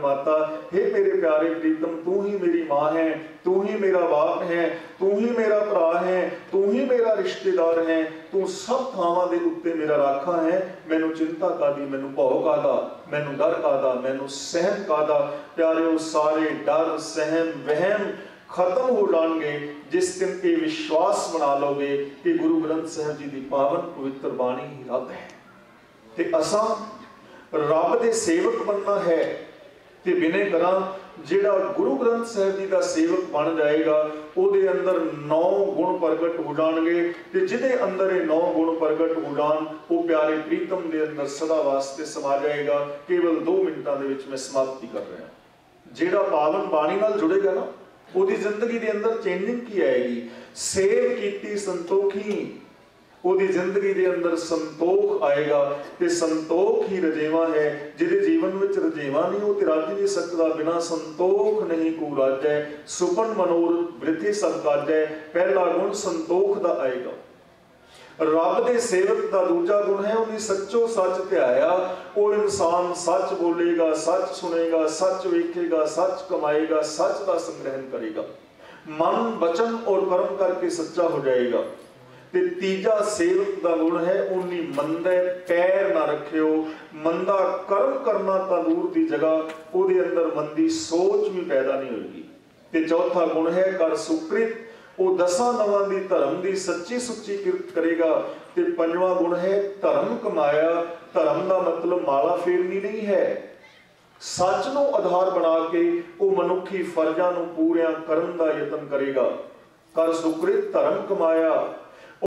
ਮਾਤਾ हे ਮੇਰੇ ਪਿਆਰੇ ਪ੍ਰੀਤਮ, ਤੂੰ ਹੀ ਮੇਰੀ ਮਾਂ ਹੈ, ਤੂੰ ਹੀ ਮੇਰਾ ਬਾਪ ਹੈ, ਤੂੰ ਹੀ ਮੇਰਾ ਭਰਾ ਹੈ, ਤੂੰ ਹੀ ਮੇਰਾ ਰਿਸ਼ਤੇਦਾਰ ਹੈ, ਤੂੰ ਸਭ ਥਾਵਾਂ ਦੇ ਉੱਤੇ ਮੇਰਾ ਰਾਖਾ ਹੈ, ਮੈਨੂੰ ਚਿੰਤਾ ਕਾਦੀ ਮੈਨੂੰ ਭਉ ਕਾਦਾ ਮੈਨੂੰ ਡਰ ਕਾਦਾ ਮੈਨੂੰ ਸਹਿਮ ਕਾਦਾ ਪਿਆਰਿਓ, ਸਾਰੇ ਡਰ, ਸਹਿਮ, ਵਹਿਮ ਖਤਮ ਹੋ ਜਾਣਗੇ, ਜਿਸ ਦਿਨ ਇਹ ਵਿਸ਼ਵਾਸ ਬਣਾ ਲੋਗੇ ਕਿ ਗੁਰੂ ਗ੍ਰੰਥ ਸਾਹਿਬ ਜੀ ਦੀ ਪਾਵਨ ਪਵਿੱਤਰ ਬਾਣੀ ਹੀ ਰੱਬ ਹੈ। ਤੇ ਅਸਾਂ ਰੱਬ ਦੇ ਸੇਵਕ ਬੰਨਾ ਹੈ ਤੇ ਬਿਨੇ ਕਰਾਂ, ਜਿਹੜਾ ਗੁਰੂ ਗ੍ਰੰਥ ਸਾਹਿਬ ਜੀ ਦਾ ਸੇਵਕ ਬਣ ਜਾਏਗਾ, ਉਹਦੇ ਅੰਦਰ ਨੌ ਗੁਣ ਪ੍ਰਗਟ ਹੋ ਜਾਣਗੇ ਤੇ ਜਿਹਦੇ ਅੰਦਰ ਇਹ ਨੌ ਗੁਣ ਪ੍ਰਗਟ ਹੋ ਜਾਣ, ਉਹ ਪਿਆਰੇ ਪ੍ਰੀਤਮ ਦੇ ਅੰਦਰ ਸਦਾ ਵਾਸਤੇ ਸਮਾ ਜਾਏਗਾ। ਕੇਵਲ 2 ਮਿੰਟਾਂ ਦੇ ਵਿੱਚ ਮੈਂ ਸਮਾਪਤੀ ਕਰ ਰਿਹਾ ਜਿਹੜਾ ਪਾਵਨ ਬਾਣੀ ਨਾਲ ਜੁੜੇਗਾ ਨਾ, ਉਹਦੀ ਜ਼ਿੰਦਗੀ ਦੇ ਅੰਦਰ ਚੇਂਜਿੰਗ ਕੀ ਆਏਗੀ? ਸੇਵ ਕੀਤੀ ਸੰਤੋਖੀ ਉਹਦੀ ਜ਼ਿੰਦਗੀ ਦੇ ਅੰਦਰ ਸੰਤੋਖ ਆਏਗਾ ਤੇ ਸੰਤੋਖ ਹੀ ਰਜੇਵਾ ਹੈ। ਜਿਹਦੇ ਜੀਵਨ ਵਿੱਚ ਰਜੇਵਾ ਨਹੀਂ, ਉਹ ਤੇ ਰੱਜ ਨਹੀਂ ਸਕਦਾ। ਬਿਨਾ ਸੰਤੋਖ ਨਹੀਂ ਕੋ ਰਾਜੈ। ਸੁਪਨ ਮਨੋਰ ਬ੍ਰਿਥੀ ਸਭ ਕਾਜੈ। ਪਹਿਲਾ ਗੁਣ ਸੰਤੋਖ ਦਾ ਆਏਗਾ। ਰੱਬ ਦੇ ਸੇਵਕ ਦਾ ਦੂਜਾ ਗੁਣ ਹੈ, ਉਹਨੇ ਸੱਚੋ ਸੱਚ ਧਿਆਇਆ। ਉਹ ਇਨਸਾਨ ਸੱਚ ਬੋਲੇਗਾ, ਸੱਚ ਸੁਣੇਗਾ, ਸੱਚ ਵੇਖੇਗਾ, ਸੱਚ ਕਮਾਏਗਾ, ਸੱਚ ਦਾ ਸੰਗ੍ਰਹਿਣ ਕਰੇਗਾ। ਮਨ ਬਚਨ ਔਰ ਕਰਮ ਕਰਕੇ ਸੱਚਾ ਹੋ ਜਾਏਗਾ। ਤੇ ਤੀਜਾ ਸੇਵਕ ਦਾ ਗੁਣ ਹੈ ਉਨੀ ਮੰਦੇ ਪੈਰ ਨਾ ਰੱਖਿਓ। ਮੰਦਾ ਕਰਮ ਕਰਨਾ ਤਾਂ ਦੂਰ ਦੀ ਜਗ੍ਹਾ, ਉਹਦੇ ਅੰਦਰ ਮੰਦੀ ਸੋਚ ਵੀ ਪੈਦਾ ਨਹੀਂ ਹੋਏਗੀ। ਤੇ ਚੌਥਾ ਗੁਣ ਹੈ ਕਰ ਸੁਕ੍ਰਿਤ। ਉਹ ਦਸਾਂ ਨਵਾਂ ਦੀ ਧਰਮ ਦੀ ਸੱਚੀ ਸੁੱਚੀ ਕਿਰਤ ਕਰੇਗਾ। ਤੇ ਪੰਜਵਾਂ ਗੁਣ ਹੈ ਧਰਮ ਕਮਾਇਆ। ਧਰਮ ਦਾ ਮਤਲਬ ਮਾਲਾ ਫੇਰਨੀ ਨਹੀਂ ਹੈ। ਸੱਚ ਨੂੰ ਆਧਾਰ ਬਣਾ ਕੇ ਉਹ ਮਨੁੱਖੀ ਫਰਜ਼ਾਂ ਨੂੰ ਪੂਰਿਆਂ ਕਰਨ ਦਾ ਯਤਨ ਕਰੇਗਾ। ਕਰ ਸੁਕ੍ਰਿਤ ਧਰਮ ਕਮਾਇਆ।